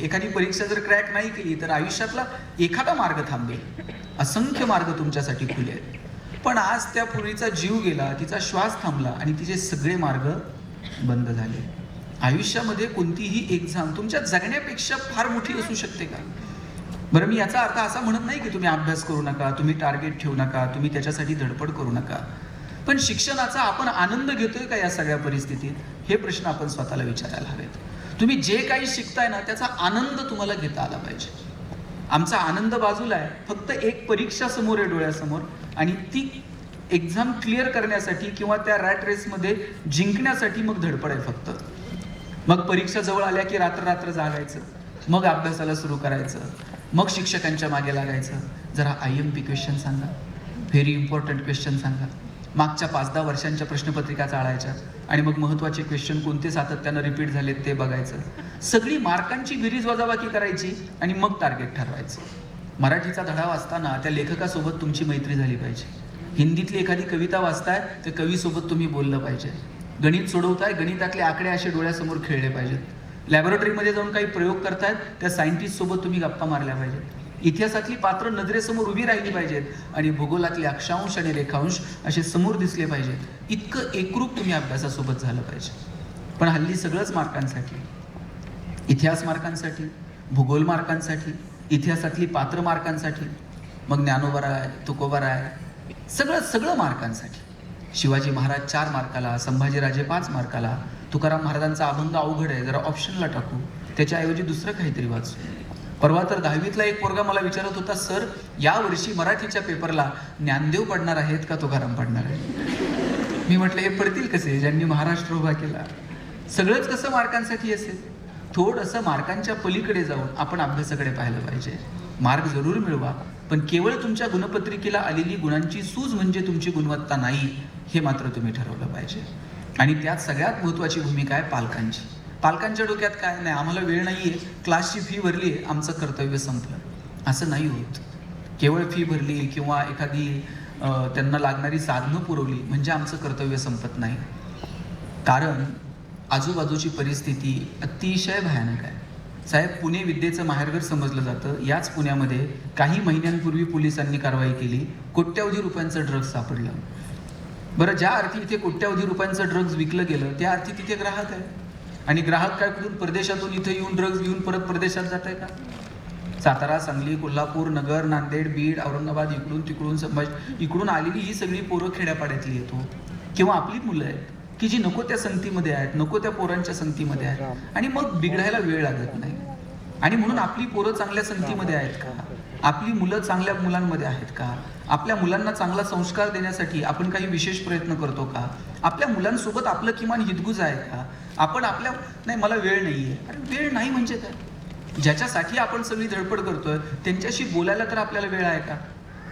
एखादी परीक्षा जर क्रॅक नाही केली तर आयुष्यातला एखादा मार्ग थांबेल. असंख्य मार्ग तुमच्यासाठी खुले आहेत. पण आज त्या पूर्वीचा जीव गेला तिचा श्वास थांबला आणि तिचे सगळे मार्ग बंद झाले. आयुष्यामध्ये कोणतीही एक्झाम तुमच्या जगण्यापेक्षा फार मोठी असू शकते का? बरं मी याचा अर्थ असा म्हणत नाही की तुम्ही अभ्यास करू नका तुम्ही टार्गेट ठेवू नका तुम्ही त्याच्यासाठी धडपड करू नका. पण शिक्षणाचा आपण आनंद घेतोय का या सगळ्या परिस्थितीत? हे प्रश्न आपण स्वतःला विचारायला हवेत. तुम्ही जे काही शिकताय ना त्याचा आनंद तुम्हाला घेता आला पाहिजे. आमचा आनंद बाजूला आहे. फक्त एक परीक्षा समोर आहे डोळ्यासमोर आणि ती एक्झाम क्लिअर करण्यासाठी किंवा त्या रॅट रेसमध्ये जिंकण्यासाठी मग धडपड आहे फक्त. मग परीक्षा जवळ आल्या की रात्र रात्र जागायचं. मग अभ्यासाला सुरू करायचं. मग शिक्षकांच्या मागे लागायचं. जरा आय एम पी क्वेश्चन सांगा. व्हेरी इम्पॉर्टंट क्वेश्चन सांगा. मागच्या पाच दहा वर्षांच्या प्रश्नपत्रिका चाळायच्या. आणि मग महत्त्वाचे क्वेश्चन कोणते सातत्यानं रिपीट झालेत ते बघायचं. सगळी मार्कांची विरीज वजाबाकी करायची आणि मग टार्गेट ठरवायचं. मराठीचा धडा वाचताना त्या लेखकासोबत तुमची मैत्री झाली पाहिजे. हिंदीतली एखादी कविता वाचताय तर कवीसोबत तुम्ही बोललं पाहिजे. गणित सोडवताय गणितातले आकडे असे डोळ्यासमोर खेळले पाहिजेत. लॅबोरेटरीमध्ये जाऊन काही प्रयोग करतायत त्या सायंटिस्टसोबत तुम्ही गप्पा मारल्या पाहिजेत. इतिहासातली पात्र नजरेसमोर उभी राहिली पाहिजेत आणि भूगोलातले अक्षांश आणि रेखांश असे समोर दिसले पाहिजेत. इतकं एकरूप तुम्ही अभ्यासासोबत झालं पाहिजे. पण हल्ली सगळंच मार्कांसाठी. इतिहास मार्कांसाठी भूगोल मार्कांसाठी इतिहासातली पात्र मार्कांसाठी मग ज्ञानोबा आहे तुकोबा आहे सगळं सगळं मार्कांसाठी. शिवाजी महाराज चार मार्काला संभाजीराजे पाच मार्काला तुकाराम महाराजांचा अभंग अवघड आहे जरा ऑप्शनला टाकू. त्याच्याऐवजी दुसरं काहीतरी वाचू. परवा तर दहावीतला एक पोरगा मला विचारत होता सर या वर्षी मराठीच्या पेपरला ज्ञानदेव पडणार आहेत का तुकाराम पडणार आहे? मी म्हटलं हे पडतील कसे? ज्यांनी महाराष्ट्र उभा केला. सगळंच कसं मार्कांसाठी असेल? थोडंसं मार्कांच्या पलीकडे जाऊन आपण अभ्यासाकडे पाहायला पाहिजे. मार्क जरूर मिळवा पण केवळ तुमच्या गुणपत्रिकेला आलेली गुणांची सूज म्हणजे तुमची गुणवत्ता नाही हे मात्र तुम्ही ठरवलं पाहिजे. आणि त्यात सगळ्यात महत्त्वाची भूमिका आहे पालकांची. पालकांच्या डोक्यात काय नाही आम्हाला वेळ नाही आहे क्लासची फी भरली आहे आमचं कर्तव्य संपलं. असं नाही होत. केवळ फी भरली किंवा एखादी त्यांना लागणारी साधनं पुरवली म्हणजे आमचं कर्तव्य संपत नाही. कारण आजूबाजूची परिस्थिती अतिशय भयानक आहे. साहेब पुणे विद्येचं माहेरघर समजलं जातं. याच पुण्यामध्ये काही महिन्यांपूर्वी पोलिसांनी कारवाई केली. कोट्यावधी रुपयांचं ड्रग्ज सापडलं. बरं ज्या अर्थी इथे कोट्यावधी रुपयांचं ड्रग्ज विकलं गेलं त्या अर्थी तिथे ग्राहक आहे. आणि ग्राहक काय करून परदेशातून इथे येऊन ड्रग्ज घेऊन परत परदेशात जात आहे का? सातारा सांगली कोल्हापूर नगर नांदेड बीड औरंगाबाद इकडून तिकडून संभाज इकडून आलेली ही सगळी पोरं खेड्यापाड्यातली येतो हो. किंवा आपली मुलं आहेत की जी नको त्या संगतीमध्ये आहेत नको त्या पोरांच्या संगतीमध्ये आहेत. आणि मग बिघडायला वेळ लागत नाही. आणि म्हणून आपली पोरं चांगल्या संगतीमध्ये आहेत का? आपली मुलं चांगल्या मुलांमध्ये आहेत का? आपल्या मुलांना चांगला संस्कार देण्यासाठी आपण काही विशेष प्रयत्न करतो का? आपल्या मुलांसोबत आपलं किमान हितगुज आहे का? आपण आपल्या नाही मला वेळ नाही आहे अरे वेळ नाही म्हणजे काय? ज्याच्यासाठी आपण सगळी धडपड करतोय त्यांच्याशी बोलायला तर आपल्याला वेळ आहे का?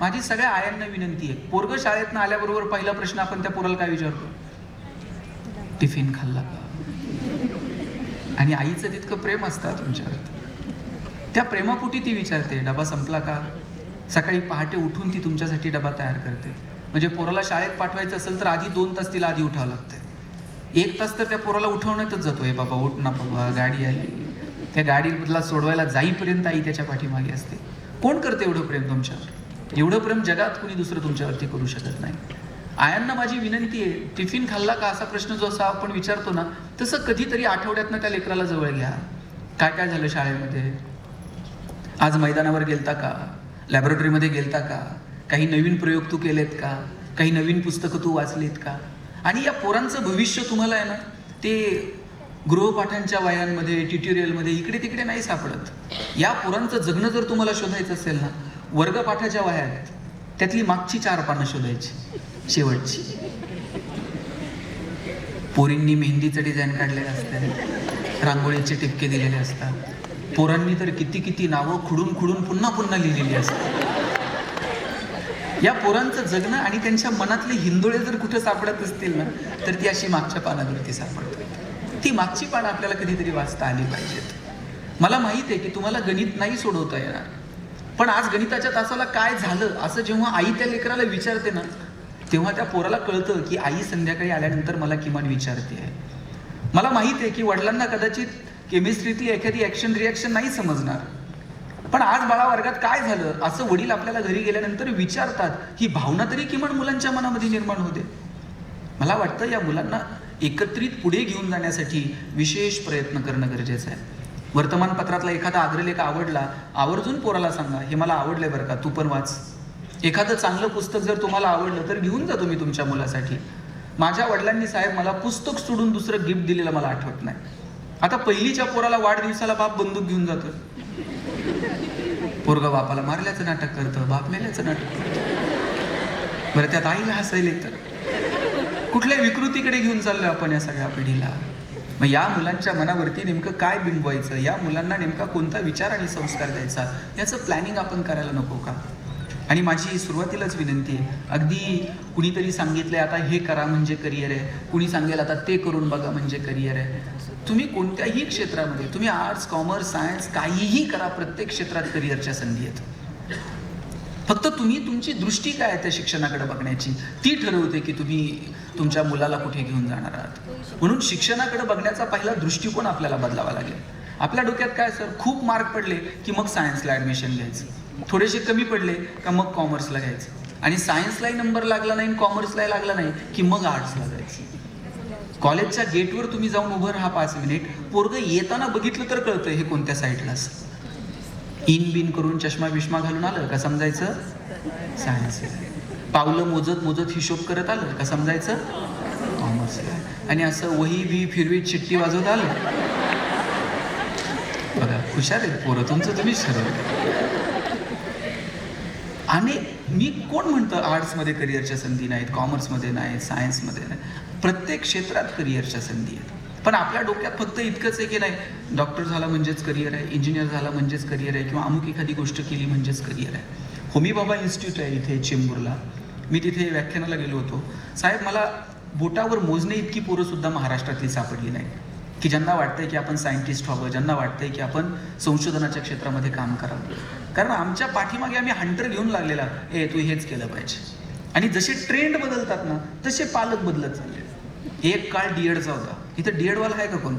माझी सगळ्या आयांना विनंती आहे. पोरग शाळेतनं आल्याबरोबर पहिला प्रश्न आपण त्या पोराला काय विचारतो? टिफिन खाल्ला. का आणि आईचं तितकं प्रेम असतं तुमच्यावर. त्या प्रेमापोटी ती विचारते डबा संपला का? सकाळी पहाटे उठून ती तुमच्यासाठी डबा तयार करते. म्हणजे पोराला शाळेत पाठवायचं असेल तर आधी दोन तास तिला आधी उठावं लागतं एक तास तर त्या पोराला उठवण्यातच जातोय बाबा उठ ना बाबा गाडी आली त्या गाडीला सोडवायला जाईपर्यंत आई त्याच्या पाठीमागे असते. कोण करते एवढं प्रेम तुमच्यावर? एवढं प्रेम जगात कुणी दुसरं तुमच्यावरती करू शकत नाही. आयांना माझी विनंती आहे टिफिन खाल्ला का? असा प्रश्न जो असा आपण विचारतो ना तसं कधीतरी आठवड्यातनं त्या लेकराला जवळ घ्या. काय काय झालं शाळेमध्ये? आज मैदानावर गेलता का? लॅबोरेटरीमध्ये गेलता का? काही नवीन प्रयोग तू केलेत का? काही नवीन पुस्तकं तू वाचलीत का? आणि या पोरांचं भविष्य तुम्हाला आहे ना ते गृहपाठांच्या वयांमध्ये ट्युटोरियलमध्ये इकडे तिकडे नाही सापडत. या पोरांचं जगणं जर तुम्हाला शोधायचं असेल ना वर्गपाठाच्या वयात त्यातली मागची चार पानं शोधायची शेवटची. पोरींनी मेहंदीचं डिझाईन काढलेलं असतं रांगोळीचे टिपके दिलेले असतात. पोरांनी तर किती किती नावं खुडून खुडून पुन्हा पुन्हा लिहिलेली असतात. या पोरांचं जगणं आणि त्यांच्या मनातले हिंदोळे जर कुठं सापडत असतील ना तर ती अशी मागच्या पानावरती सापडते. ती मागची पानं आपल्याला कधीतरी वाचता आली पाहिजेत. मला माहीत आहे की तुम्हाला गणित नाही सोडवता येणार. पण आज गणिताच्या तासाला काय झालं असं जेव्हा आई त्या लेकराला विचारते ना तेव्हा त्या पोराला कळतं की आई संध्याकाळी आल्यानंतर मला किमान विचारते आहे. मला माहीत आहे की वडिलांना कदाचित केमिस्ट्रीतली एखादी ॲक्शन रिॲक्शन नाही समजणार. पण आज बाळा वर्गात काय झालं? असं वडील आपल्याला घरी गेल्यानंतर विचारतात ही भावना तरी किमान मुलांच्या मनामध्ये निर्माण होते मला वाटतं या मुलांना एकत्रित पुढे घेऊन जाण्यासाठी विशेष प्रयत्न करणं गरजेचं आहे. वर्तमानपत्रातला एखादा अग्रलेख आवडला आवर्जून पोराला सांगा हे मला आवडलंय बरं का तू पण वाच. एखादं चांगलं पुस्तक जर तुम्हाला आवडलं तर घेऊन जा तुम्ही तुमच्या मुलासाठी. माझ्या वडिलांनी साहेब मला पुस्तक सोडून दुसरं गिफ्ट दिलेलं मला आठवत नाही. आता पहिलीच्या पोराला वाढदिवसाला बाप बंदूक घेऊन जातो पोरग बापाला मारल्याचं नाटक करतं बाप मेल्याचं नाटक करतं. बरं त्यात आईला हसायला येतं कुठल्या विकृतीकडे घेऊन चाललो आपण या सगळ्या पिढीला? मग या मुलांच्या मनावरती नेमकं काय बिंबवायचं? या मुलांना नेमका कोणता विचार आणि संस्कार द्यायचा? याचं प्लॅनिंग आपण करायला नको का? आणि माझी सुरुवातीलाच विनंती आहे अगदी कुणीतरी सांगितलंय आता हे करा म्हणजे करिअर आहे. कुणी सांगेल आता ते करून बघा म्हणजे करिअर आहे. तुम्ही कोणत्याही क्षेत्रामध्ये तुम्ही आर्ट्स कॉमर्स सायन्स काहीही करा प्रत्येक क्षेत्रात करिअरच्या संधी आहेत. फक्त तुम्ही तुमची दृष्टी काय आहे त्या शिक्षणाकडे बघण्याची? ती ठरवते की तुम्ही तुमच्या मुलाला कुठे घेऊन जाणार आहात. म्हणून शिक्षणाकडे बघण्याचा पहिला दृष्टिकोन आपल्याला बदलावा लागेल. आपल्या डोक्यात काय सर? खूप मार्क पडले की मग सायन्सला ॲडमिशन घ्यायचं. थोडेसे कमी पडले का मग कॉमर्सला घ्यायचं आणि सायन्सलाही नंबर लागला नाही कॉमर्सलाही लागला नाही की मग आर्ट्सला जायचं. कॉलेजच्या गेटवर तुम्ही जाऊन उभं राहा पाच मिनिट पोरग येताना बघितलं तर कळतं हे कोणत्या साईडला असतं. इन बिन करून चष्मा बिष्मा घालून आलं का समजायचं? सायन्स पावलं मोजत मोजत हिशोब करत आलं का समजायचं? कॉमर्स आणि असं वही बी फिरवीत चिट्टी वाजवत आलं. बघा हुशार आहे पोरं. तुमचं तुम्हीच ठरवलं आणि मी कोण म्हणतं आर्ट्समध्ये करिअरच्या संधी नाहीत कॉमर्समध्ये नाहीत सायन्समध्ये नाही प्रत्येक क्षेत्रात करिअरच्या संधी आहेत. पण आपल्या डोक्यात फक्त इतकंच आहे की नाही डॉक्टर झाला म्हणजेच करिअर आहे इंजिनियर झाला म्हणजेच करिअर आहे किंवा अमुक एखादी गोष्ट केली म्हणजेच करिअर आहे. होमी बाबा इन्स्टिट्यूट आहे इथे चेंबूरला. मी तिथे व्याख्यानाला गेलो होतो. साहेब मला बोटावर मोजणे इतकी पोरंसुद्धा महाराष्ट्रातली सापडली नाही की ज्यांना वाटतंय की आपण सायंटिस्ट व्हावं ज्यांना वाटतंय की आपण संशोधनाच्या क्षेत्रामध्ये काम करावं. कारण आमच्या पाठीमागे आम्ही हंटर घेऊन लागलेला ए तू हेच केलं पाहिजे. आणि जसे ट्रेंड बदलतात ना तसे पालक बदलत चालले. एक काळ डीएडचा होता. इथं डीएडवाला आहे का कोण?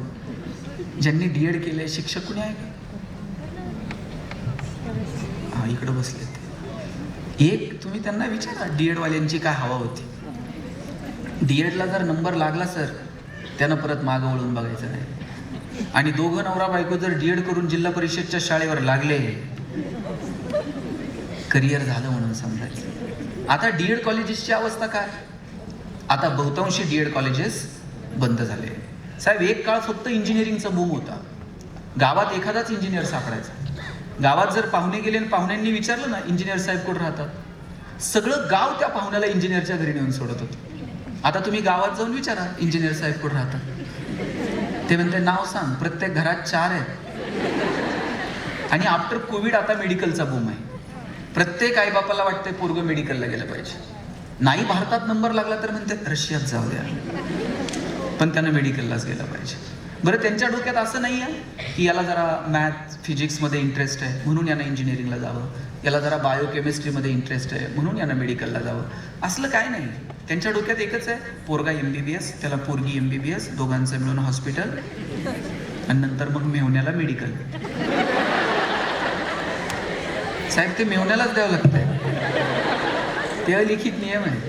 ज्यांनी डीएड केलंय शिक्षक कुणी आहे का? हा इकडं बसले एक तुम्ही त्यांना विचारा डीएडवाल्यांची काय हवा होती. डीएडला जर नंबर लागला सर त्यानं परत मागं वळून बघायचं नाही. आणि दोघं नवरा बायको जर डीएड करून जिल्हा परिषदच्या शाळेवर लागले करिअर झालं म्हणून समजायचं. आता डीएड कॉलेजेसची अवस्था काय? आता बहुतांशी डीएड कॉलेजेस बंद झाले. साहेब एक काळ फक्त इंजिनिअरिंगचा बूम होता. गावात एखादाच इंजिनियर सापडायचा. गावात जर पाहुणे गेले आणि पाहुण्यांनी विचारलं ना इंजिनियर साहेब कुठं राहतात? सगळं गाव त्या पाहुण्याला इंजिनियरच्या घरी नेऊन सोडत होतं. आता तुम्ही गावात जाऊन विचारा इंजिनियर साहेब कुठं राहतात. ते म्हणते नाव सांग प्रत्येक घरात चार आहेत. आणि आफ्टर कोविड आता मेडिकलचा बूम आहे. प्रत्येक आईबापाला वाटते पोरग मेडिकलला गेलं पाहिजे. नाही भारतात नंबर लागला तर म्हणते रशियात जाऊ द्या. पण त्यांना मेडिकललाच गेलं पाहिजे. बरं त्यांच्या डोक्यात असं नाही आहे की याला जरा मॅथ फिजिक्समध्ये इंटरेस्ट आहे म्हणून यानं इंजिनिअरिंगला जावं. याला जरा बायोकेमिस्ट्रीमध्ये इंटरेस्ट आहे म्हणून यांना मेडिकलला जावं. असलं काय नाही. त्यांच्या डोक्यात एकच आहे पोरगा एम बी बी एस त्याला पोरगी एम बी बी एस दोघांचं मिळून हॉस्पिटल आणि नंतर मग मेहण्याला मेडिकल साहेब ते मेहण्यालाच द्यावं लागतंय. ते लिखित नियम आहे.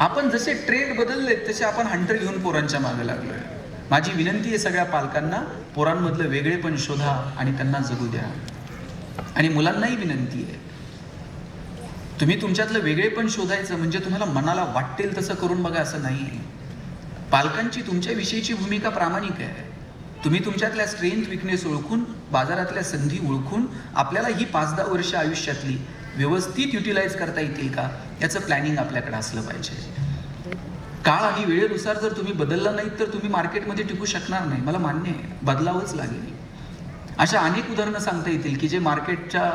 आपण जसे ट्रेंड बदलले तसे आपण हंटर घेऊन पोरांच्या मागे लागलोय. माझी विनंती आहे सगळ्या पालकांना पोरांमधलं वेगळेपण शोधा आणि त्यांना जगू द्या. आणि मुलांनाही विनंती आहे. तुम्ही तुमच्यातलं वेगळे पण शोधायचं म्हणजे तुम्हाला मनाला वाटेल तसं करून बघा असं नाही. पालकांची तुमच्याविषयीची भूमिका प्रामाणिक आहे. तुम्ही तुमच्यातल्या स्ट्रेंथ विकनेस ओळखून बाजारातल्या संधी ओळखून आपल्याला ही पाच दहा वर्ष आयुष्यातली व्यवस्थित युटिलाइज करता येतील का? याचं प्लॅनिंग आपल्याकडे असलं पाहिजे. काळ आणि वेळेनुसार जर तुम्ही बदलला नाहीत तर तुम्ही मार्केटमध्ये टिकू शकणार नाही. मला मान्य आहे. बदलावंच लागेल. अशा अनेक उदाहरणं सांगता येतील की जे मार्केटच्या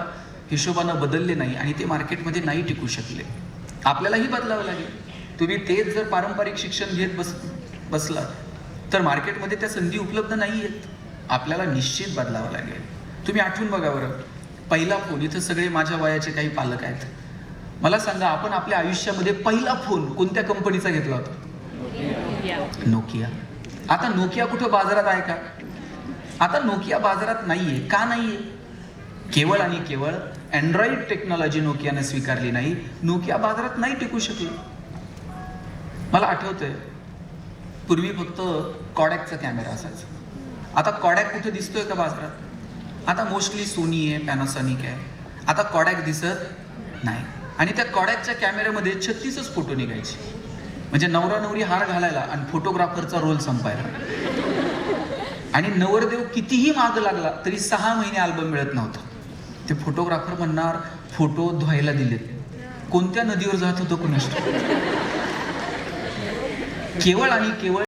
हिशोबानं बदलले नाही आणि ते मार्केटमध्ये नाही टिकू शकले. आपल्यालाही बदलावं लागेल. तुम्ही तेच जर पारंपरिक शिक्षण घेत बस बसलात तर मार्केटमध्ये त्या संधी उपलब्ध नाही आहेत. आपल्याला निश्चित बदलावं लागेल. तुम्ही आठवून बघा बरं. पहिला फोन इथं सगळे माझ्या वयाचे काही पालक आहेत. मला सांगा आपण आपल्या आयुष्यामध्ये पहिला फोन कोणत्या कंपनीचा घेतला होता? नोकिया. आता नोकिया कुठं बाजारात आहे का? आता नोकिया बाजारात नाहीये का नाहीये? केवळ आणि केवळ अँड्रॉइड टेक्नॉलॉजी नोकियाने स्वीकारली नाही नोकिया बाजारात नाही टिकू शकली. मला आठवतंय पूर्वी फक्त कॉडॅकचा कॅमेरा असायचा. आता कॉडॅक कुठे दिसतोय का बाजारात? आता मोस्टली सोनी आहे पॅनासॉनिक आहे. आता कॉडॅक दिसत नाही. आणि त्या कॉडॅकच्या कॅमेऱ्यामध्ये छत्तीसच फोटो निघायचे. म्हणजे नवरा नवरी हार घालायला आणि फोटोग्राफरचा रोल संपायला. आणि नवरदेव कितीही माग लागला तरी सहा महिने अल्बम मिळत नव्हता. ते फोटोग्राफर म्हणणार फोटो धुवायला दिलेत. कोणत्या नदीवर जात होतं कुणाष्ट केवळ आणि केवळ